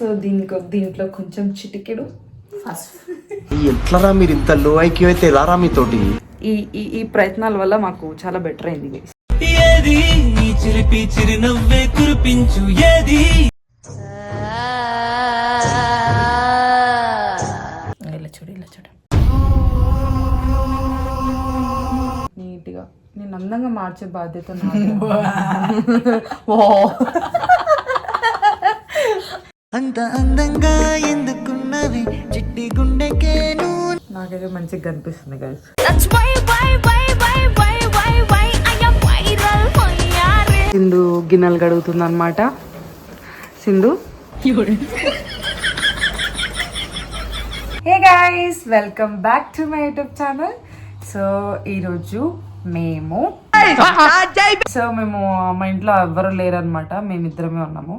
So దీనికి దీంట్లో కొంచెం చిటికెడు. ఫస్ట్ ఎట్లరా మీరు ఇంత లో ఐక్యూ అయితే ఎలారా మీతోటి? ఈ ఈ ఈ ప్రయత్నాల వల్ల మాకు చాలా బెటర్ అయింది. ఏది? నీ చిలిపి చిరునవ్వే కురిపించు. ఏది? ఇలా చూడు ఇలా చూడు. నీట్గా. నేను అందంగా మార్చే బాధ్యత నాది. ఓ అంత అందంగా ఎందుకున్నవి? చిట్టి గుండెకేను నాకైతే మంచిగా కనిపిస్తుంది గైస్. సింధు గిన్నెలు కడుగుతుంది అనమాట Sindhu? Hey guys welcome back to my YouTube channel so ఈరోజు మేము సో మేము మా ఇంట్లో ఎవ్వరు లేరనమాట మేమిద్దరమే ఉన్నాము.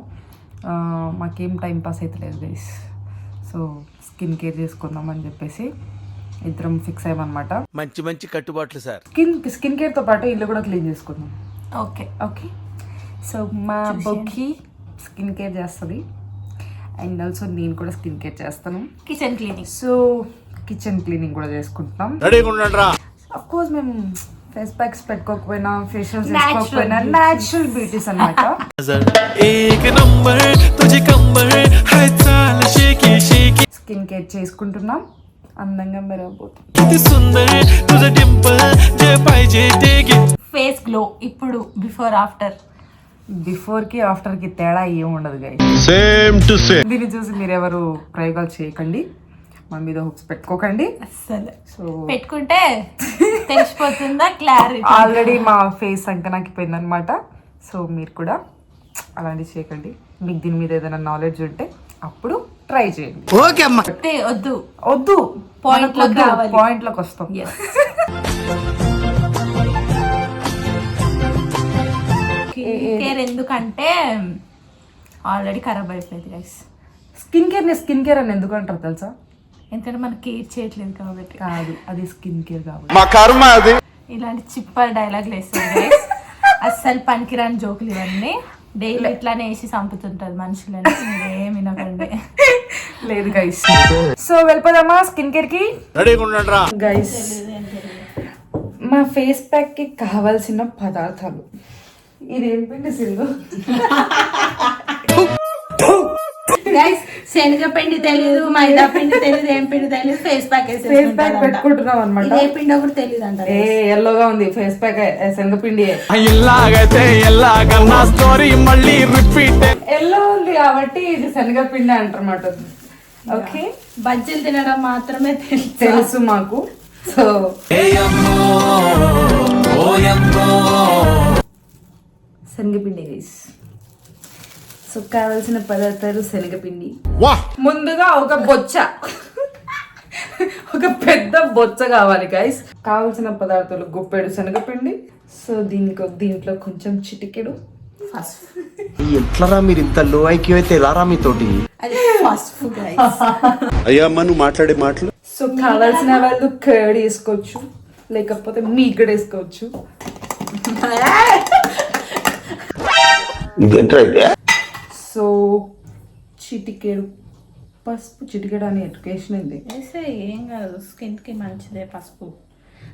మాకేం టైం పాస్ అవుతలేదు గైస్ సో స్కిన్ కేర్ చేసుకుందాం అని చెప్పేసి ఇద్దరం ఫిక్స్ అయ్యామన్నమాట. మంచి మంచి కట్టుబాట్లు సార్. స్కిన్ స్కిన్ కేర్తో పాటు ఇల్లు కూడా క్లీన్ చేసుకుందాం. ఓకే. ఓకే? సో మా బొక్కి స్కిన్ కేర్ చేస్తుంది. అండ్ ఆల్సో నేను కూడా స్కిన్ కేర్ చేస్తాను. Kitchen cleaning. So kitchen cleaning కూడా చేసుకుంటాం కోర్స్ మేము ఫేస్ ప్యాక్స్ పెట్టుకోకపోయినా ఫేషియల్స్ చేసుకోకపోయినా న్యాచురల్ బ్యూటీస్ అన్నమాట. స్కిన్ కేర్ చేసుకుంటున్నాం అందంగా మెరవబోతుంది ఫేస్ గ్లో ఇప్పుడు బిఫోర్ ఆఫ్టర్ బిఫోర్కి ఆఫ్టర్కి తేడా ఏం ఉండదు సేమ్ టు సేమ్ దీన్ని చూసి మీరు ఎవరు ప్రయోగాలు చేయకండి మన మీద హుక్స్ పెట్టుకోకండి. అస్సలు. సో పెట్టుకుంటే తెలిసిపోతుందా క్లారిటీ ఆల్రెడీ మా ఫేస్ అంకనాకిపోయింది అనమాట సో మీరు కూడా అలాంటివి చేయకండి. మీకు దీని మీద ఏదైనా నాలెడ్జ్ ఉంటే అప్పుడు ట్రై చేయండి. ఓకే అమ్మా. వద్దు వద్దు. పాయింట్లోకి వస్తాం. కేర్ ఎందుకంటే ఆల్రెడీ ఖరాబ్ అయిపోయింది గైస్ స్కిన్ కేర్ని స్కిన్ కేర్ అని ఎందుకు అంటారు తెలుసా? ఎందుకంటే మనం కేర్ చేయట్లేదు కాబట్టి. కాదు అది స్కిన్ కేర్ కాబట్టి. మా కర్మ అది. ఇలాంటి చిప్పర్ డైలాగ్లు వేస్తుంది. అస్సలు పనికిరాని జోకులు ఇవన్నీ. డైలీ ఇట్లానే వేసి చంపుతుంటది మనుషులని. మీరేం వినకండి. లేదు గైస్ సో వెళ్ళిపోదామా స్కిన్ కేర్కి? గైస్ మా ఫేస్ ప్యాక్కి కావాల్సిన పదార్థాలు. ఇది ఏంటంటే సిల్లు గైస్ శనగ పిండి తెలియదు మైదా పిండి తెలియదు ఏం పిండి తెలియదు ఫేస్ ప్యాక్ ఫేస్ ప్యాక్ పెట్టుకుంటున్నాం అనమాట ఏ పిండి ఒకటి తెలియదు అంట ఏ ఎల్లోగా ఉంది ఫేస్ ప్యాక్ శనగపిండి ఇలాగైతే స్టోరీ మళ్ళీ రిపీట్ ఎల్లో ఉంది కాబట్టి ఇది శనగపిండి అంటారన్నమాట ఓకే బజ్జీలు తినడం మాత్రమే తెలుసు. తెలుసు మాకు. సో శనగపిండి గైస్ సో కావాల్సిన పదార్థాలు శనగపిండి. ముందుగా ఒక బొచ్చ. ఒక పెద్ద బొచ్చ కావాలి గైస్ కావాల్సిన పదార్థాలు గుప్పెడు శనగపిండి. సో దీనికి దీంట్లో కొంచెం చిటికెడు. ఫస్ట్ ఎట్లరా మీరు ఇంత లో ఐక్యూ అయితే ఎలారా మీతోటి? అయ్యా అమ్మ నువ్వు మాట్లాడే మాటలు? సో కావాల్సిన వాళ్ళు కర్డ్ వేసుకోవచ్చు. లేకపోతే మీగడ వేసుకోవచ్చు. సో చిటికెడు పసుపు చిటికెడు అనే ఎడ్యుకేషన్ ఉంది వేస్తే ఏం కాదు స్కిన్కి మంచిదే పసుపు.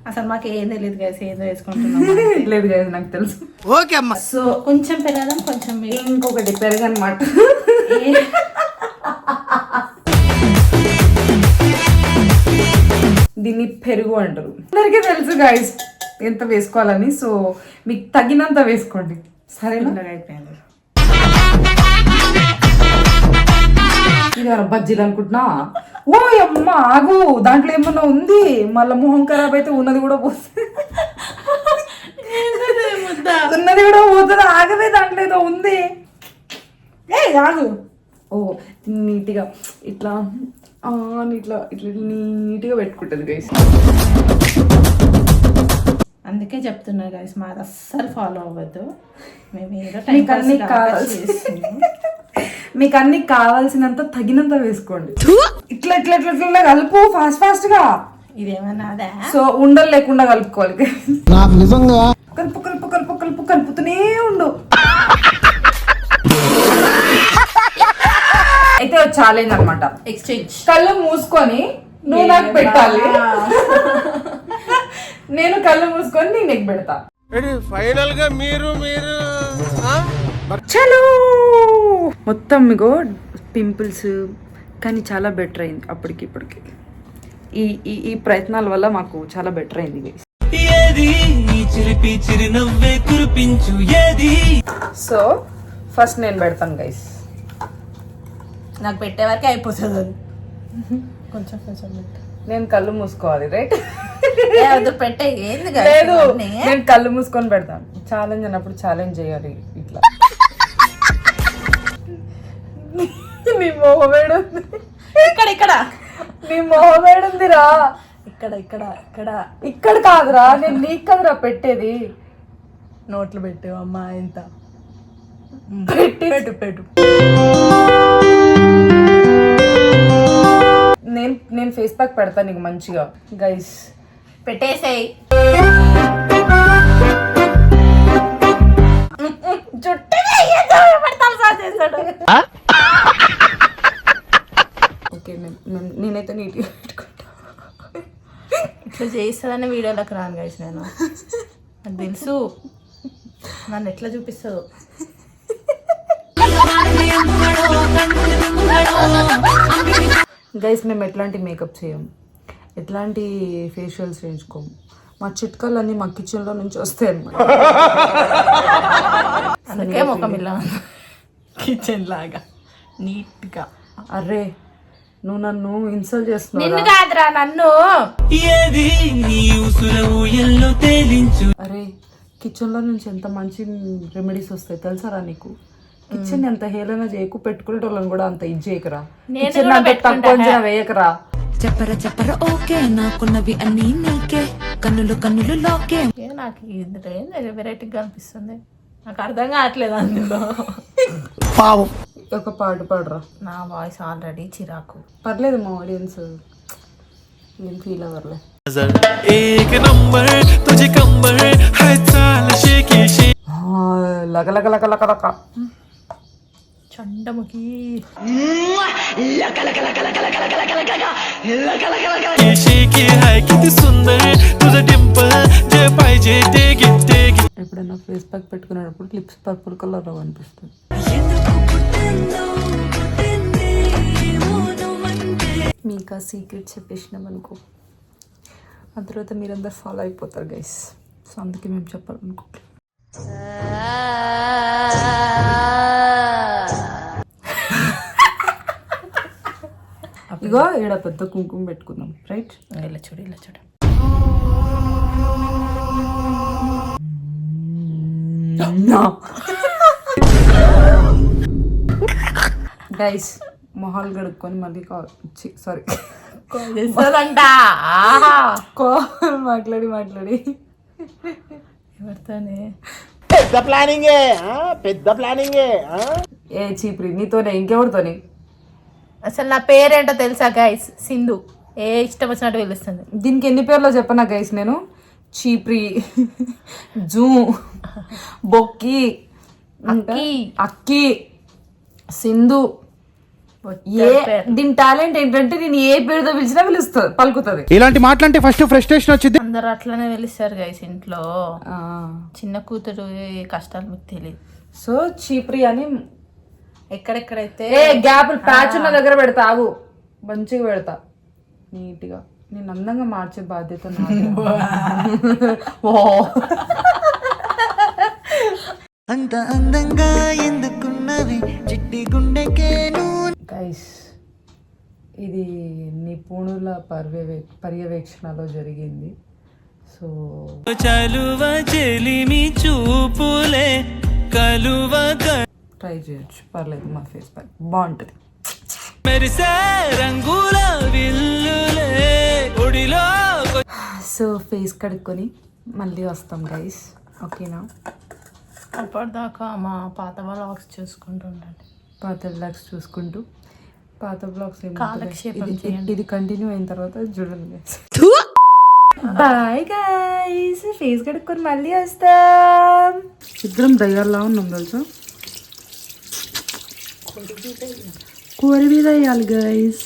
అసలు మాకు ఏం తెలియదు గైస్ ఏదో వేసుకుంటున్నాం లేదు కదా నాకు తెలుసు. ఓకే అమ్మా. సో కొంచెం పెరగడం కొంచెం మీరు ఇంకొకటి పెరగనమాట. దీన్ని పెరుగు అంటారు. అందరికీ తెలుసు గాయస్ ఎంత వేసుకోవాలని సో మీకు తగినంత వేసుకోండి. సరేనా? అయిపోయింది. ఎవరు బజ్జీలు అనుకుంటున్నా? ఓ అమ్మ ఆగు. దాంట్లో ఏమన్నా ఉంది? మళ్ళీ మొహం ఖరాబ్ అయితే ఉన్నది కూడా పోతుంది ఉన్నది కూడా పోతుంది. ఆగవే దాంట్లో ఏదో ఉంది. ఏ ఆగు. ఓ నీట్గా ఇట్లా ఇట్లా ఇట్లా నీట్గా పెట్టుకుంటుంది గైస్ అందుకే చెప్తున్నా గైస్ మాది అస్సలు ఫాలో అవ్వద్దు. మేము ఏదో టైం మీకు అన్ని కావాల్సినంత తగినంత వేసుకోండి. ఇట్లా ఇట్లా ఇట్లా ఇట్లా కలుపు ఫాస్ట్ ఫాస్ట్గా. ఇదేమన్నా సో ఉండలు లేకుండా కలుపుకోవాలి. నాకు నిజంగా కలుపు కలుపు కలుపు కలుపు కలుపుతూనే ఉండు. అయితే ఛాలెంజ్ అన్నమాట ఎక్స్చేంజ్ కళ్ళు మూసుకొని నువ్వు నాకు పెట్టాలి. నేను కళ్ళు మూసుకొని నీ నెక్ పెడతా. ఫైనల్గా మీరు మీరు చలో! మొత్తం మీకు పింపుల్స్ కానీ చాలా బెటర్ అయింది అప్పటికి ఇప్పటికి. ఈ ఈ ఈ ప్రయత్నాల వల్ల మాకు చాలా బెటర్ అయింది సో ఫస్ట్ నేను పెడతాను గైస్ నాకు పెట్టే వరకే అయిపోతుంది అది. కొంచెం కొంచెం. నేను కళ్ళు మూసుకోవాలి రైట్ పెట్టే లేదు? నేను కళ్ళు మూసుకొని పెడతాను. ఛాలెంజ్ అన్నప్పుడు ఛాలెంజ్ చేయాలి. నీ మొహమేడుంది ఇక్కడ ఇక్కడ. నీ మొహమేడుందిరా ఇక్కడ ఇక్కడ ఇక్కడ. ఇక్కడ కాదురా నేను నీకు కదరా పెట్టేది. నోట్లు పెట్టు అమ్మా ఇంత. పెట్టి. పెట్టు పెట్టు. నేను నేను ఫేస్ ప్యాక్ పెడతాను నీకు మంచిగా గైస్. పెట్టేసేయ్. చుట్టూ పెడతాను సార్ ఓకే నేనైతే నీట్గా పెట్టుకుంటా. ఇట్లా చేస్తుందని వీడియోలోకి రాను గైస్ నేను. నాకు తెలుసు. నన్ను ఎట్లా చూపిస్తుందో. గైస్ మేము ఎట్లాంటి మేకప్ చేయం? ఎట్లాంటి ఫేషియల్స్ చేయించుకోము మా చిట్కాలన్నీ మా కిచెన్లో నుంచి వస్తాయి అన్నమాట. అందుకే ముఖం ఇలా కిచెన్ లాగా. నీట్గా. అరే నువ్వు నన్ను ఇన్సల్ట్ నిన్ను చేస్తున్నావు కాదురా నన్ను. ఏది నీ ఉసుర ఊయల్లో తేలించు? అరే కిచెన్లో నుంచి ఎంత మంచి రెమెడీస్ వస్తాయి తెలుసారా నీకు? కిచెన్ ఎంత హేళన చేయకు పెట్టుకునేటోళ్ళని కూడా అంత ఇది చేయకరా. నేను కిచెన్ కూడా అంత తక్కువ అంచనా వేయకరా. చెప్పర చెప్పర ఓకే. నాకున్నవి అన్నీ నీకే. కన్నులు కన్నులు లోకే. ఏ నాకు ఇందులో వెరైటీగా అనిపిస్తుంది? నాకు అర్థం కావట్లేదు అందులో. ఒక పాట పాడరా. నా వాయిస్ ఆల్రెడీ చిరాకు. పర్లేదు మా ఆడియన్స్ నేను ఫీల్ అవ్వర్లే. చండముఖి. ఎప్పుడైనా ఫేస్ ప్యాక్ పెట్టుకునేటప్పుడు లిప్స్ పర్పుల్ కలర్ అనిపిస్తుంది మీకు ఆ సీక్రెట్ చెప్పేసినాం అనుకో. ఆ తర్వాత మీరందరు ఫాలో అయిపోతారు గైస్ సో అందుకే మేము చెప్పాలనుకుంటున్నాం. ఇగో ఈడ పెద్ద కుంకుమ పెట్టుకుందాం. రైట్ ఇలా చూడు ఇలా చూడు. గైస్ మొహాలు గడుక్కొని మళ్ళీ కాల్ సారీ చేస్తుందంట ఆహా. కాల్ మాట్లాడి మాట్లాడి. ఎవరితోనే? ఏ చీప్రి నీతోనే ఇంకెవరితోని? అసలు నా పేరేంటో తెలుసా గైస్ సింధు. ఏ ఇష్టం వచ్చినట్టు పిలుస్తుంది దీనికి ఎన్ని పేర్లో చెప్పనా గైస్ నేను? చీప్రి జూ బొక్కి. అక్కి సింధు. ఏ దీని టాలెంట్ ఏంటంటే నేను ఏ పేరుతో పిలిచినా పిలుస్తుంది పలుకుతుంది. ఇలాంటి మాటలంటే ఫస్ట్ ఫ్రస్ట్రేషన్ వచ్చింది అందరు అట్లనే పిలుస్తారు గైస్ ఇంట్లో. ఆ, చిన్న కూతురు ఏ కష్టాలు మీకు తెలియదు. సో చీప్రి అని ఎక్కడెక్కడైతే ఏ గ్యాప్ ప్యాచ్ ఉన్న దగ్గర పెడతా ఆగు. మంచిగా పెడతా. నీట్గా. నేను అందంగా మార్చే బాధ్యత నాది. ఓ. అంత అందంగా ఎందుకున్నవి? చిట్టి గుండెకేను గైస్ ఇది నిపుణుల పర్యవే పర్యవేక్షణలో జరిగింది. సో చలువ చెలిమి చూపులే కలువ ట్రై చేయొచ్చు. పర్లేదు మా ఫేస్ ప్యాక్ బాగుంటుంది. మెరిసే రంగుల విల్లులే ఒడిలో సో ఫేస్ కడుక్కొని మళ్ళీ వస్తాం గైస్. ఓకేనా? అప్పటిదాకా మా పాత బ్లాగ్స్ చూసుకుంటూ ఉండండి పాత బ్లాగ్స్ చూసుకుంటూ పాత బ్లాగ్స్ కాలక్షేపం ఇది కంటిన్యూ అయిన తర్వాత చూడండి బాయ్ గైస్ ఫేస్ కడుక్కొని మళ్ళీ వస్తాం. ఇద్దరం దయ్యాల్లా ఉన్నాం తెలుసా? కూర మీద వేయాలి గైస్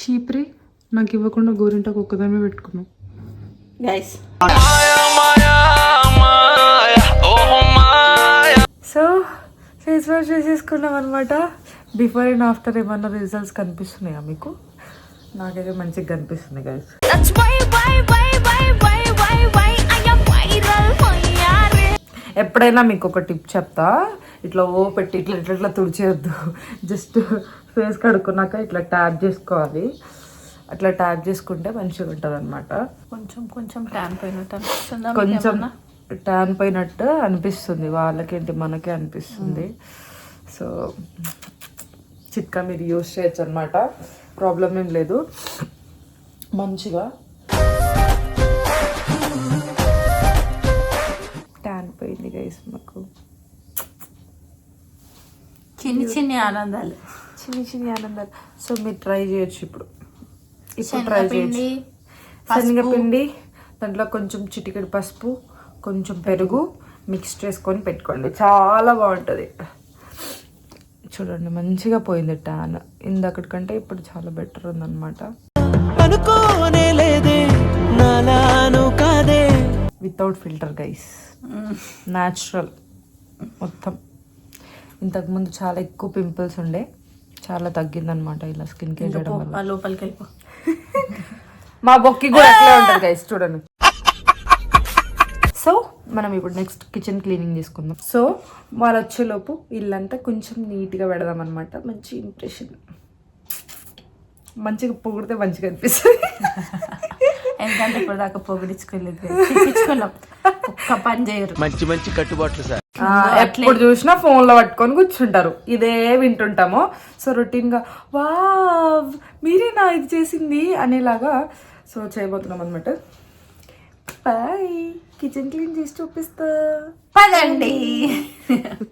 చీప్రి నాకు ఇవ్వకుండా గోరింటాకు ఒక్కదాన్ని పెట్టుకున్నావు. గైస్ వాష్ చేసేసుకున్నాం అనమాట బిఫోర్ అండ్ ఆఫ్టర్ ఏమన్నా రిజల్ట్స్ కనిపిస్తున్నాయా మీకు? నాకైతే మంచిగా కనిపిస్తుంది గైస్. ఎప్పుడైనా మీకు ఒక టిప్ చెప్తా. ఇట్లా ఓ పెట్టి ఇట్లా ఇట్లా ఇట్లా తుడిచేయద్దు. జస్ట్ ఫేస్ కడుక్కున్నాక ఇట్లా ట్యాప్ చేసుకోవాలి. అట్లా ట్యాప్ చేసుకుంటే మంచిగా ఉంటుంది అనమాట కొంచెం కొంచెం ట్యాన్ అనిపిస్తుందా కొంచెం ట్యాన్ పోయినట్టు అనిపిస్తుంది. వాళ్ళకేంటి మనకే అనిపిస్తుంది. సో చిట్కా మీరు యూస్ చేయొచ్చు అనమాట ప్రాబ్లం ఏం లేదు. మంచిగా. ట్యాన్ పోయింది గైస్ మాకు. చిన్ని చిన్ని ఆనందాలు. చిన్ని చిన్ని ఆనందాలు. సో మీరు ట్రై చేయొచ్చు ఇప్పుడు. ఇప్పుడు ట్రై చేయొచ్చు. శనగపిండి దాంట్లో కొంచెం చిటికెడు పసుపు కొంచెం పెరుగు మిక్స్ చేసుకొని పెట్టుకోండి. చాలా బాగుంటుంది. చూడండి మంచిగా పోయింది ట్యాన్ ఇందక్కడి కంటే ఇప్పుడు చాలా బెటర్ ఉందన్నమాట. వితౌట్ ఫిల్టర్ గైస్ న్యాచురల్ మొత్తం. ఇంతకుముందు చాలా ఎక్కువ పింపుల్స్ ఉండే. చాలా తగ్గిందనమాట ఇలా స్కిన్ కేర్ చేయడం వల్ల. ఆ లోపలికి వెళ్ళిపో. మా బొక్కి కూడా అట్లే ఉంటుంది గైస్ చూడండి. సో మనం ఇప్పుడు నెక్స్ట్ కిచెన్ క్లీనింగ్ చేసుకుందాం. సో వాళ్ళు వచ్చేలోపు ఇల్లంతా కొంచెం నీట్గా పెడదాం అనమాట మంచి ఇంప్రెషన్ మంచిగా పొగిడితే మంచిగా అనిపిస్తుంది. ఎందుకంటే ఇప్పుడు దాకా పొగిడించుకోలేదు. తిప్పించుకున్నాం. ఒక్క పని చేయరు. మంచి మంచి కట్టుబాట్లు సార్. ఎప్పుడు చూసినా ఫోన్లో పట్టుకొని కూర్చుంటారు. ఇదే వింటుంటాము. సో రొటీన్గా వా మీరేనా ఇది చేసింది? అనేలాగా సో చేయబోతున్నాం అనమాట బాయ్ కిచెన్ క్లీన్ చేసి చూపిస్తా. పదండి.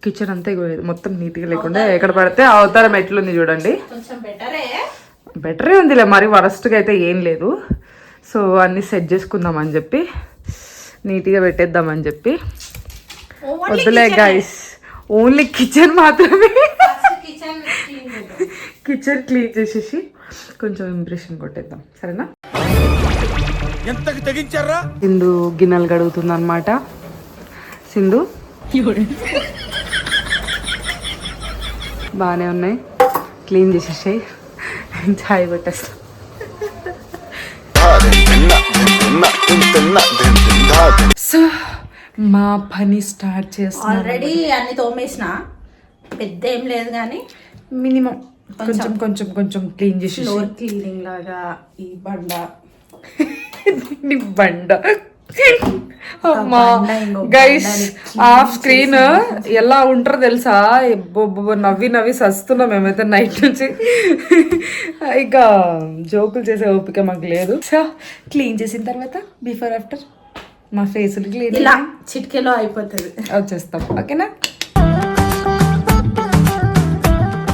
కిచెన్ అంతా మొత్తం నీట్గా లేకుండా ఎక్కడ పడితే అవతారం ఎట్లుంది చూడండి. కొంచెం బెటరే బెటరే ఉందిలే మరి వరస్ట్గా అయితే ఏం లేదు. సో అన్నీ సెట్ చేసుకుందాం అని చెప్పి నీట్గా పెట్టేద్దామని చెప్పి. వద్దులే గైస్ ఓన్లీ కిచెన్ మాత్రమే. కిచెన్ క్లీన్ చేసేసి కొంచెం ఇంప్రెషన్ కొట్టేద్దాం. సరేనా? ఎంతకు తెగించారా? సింధు గిన్నెలు కడుగుతుంది అనమాట సింధు? బాగానే ఉన్నాయి. క్లీన్ చేసేసాయి. చాయ్ పెట్టేస్తా సో మా పని స్టార్ట్ చేస్తాం ఆల్రెడీ అన్ని తోమేసిన? పెద్ద ఏం లేదు కానీ మినిమం. కొంచెం. కొంచెం కొంచెం క్లీన్ ఫ్లోర్ క్లీనింగ్ లాగా ఈ బండ నీ బండ. అమ్మా గైస్ ఆఫ్ స్క్రీన్ ఎలా ఉంటారో తెలుసా? బొబ్బ నవ్వి నవ్వి సస్తున్నాం మేమైతే నైట్ నుంచి. ఇక జోకులు చేసే ఓపిక మాకు లేదు. సో క్లీన్ చేసిన తర్వాత బిఫోర్ ఆఫ్టర్ మా ఫేస్ క్లీన్ ఇలా చిటికెలో అయిపోతుంది. వచ్చేస్తాం ఓకేనా?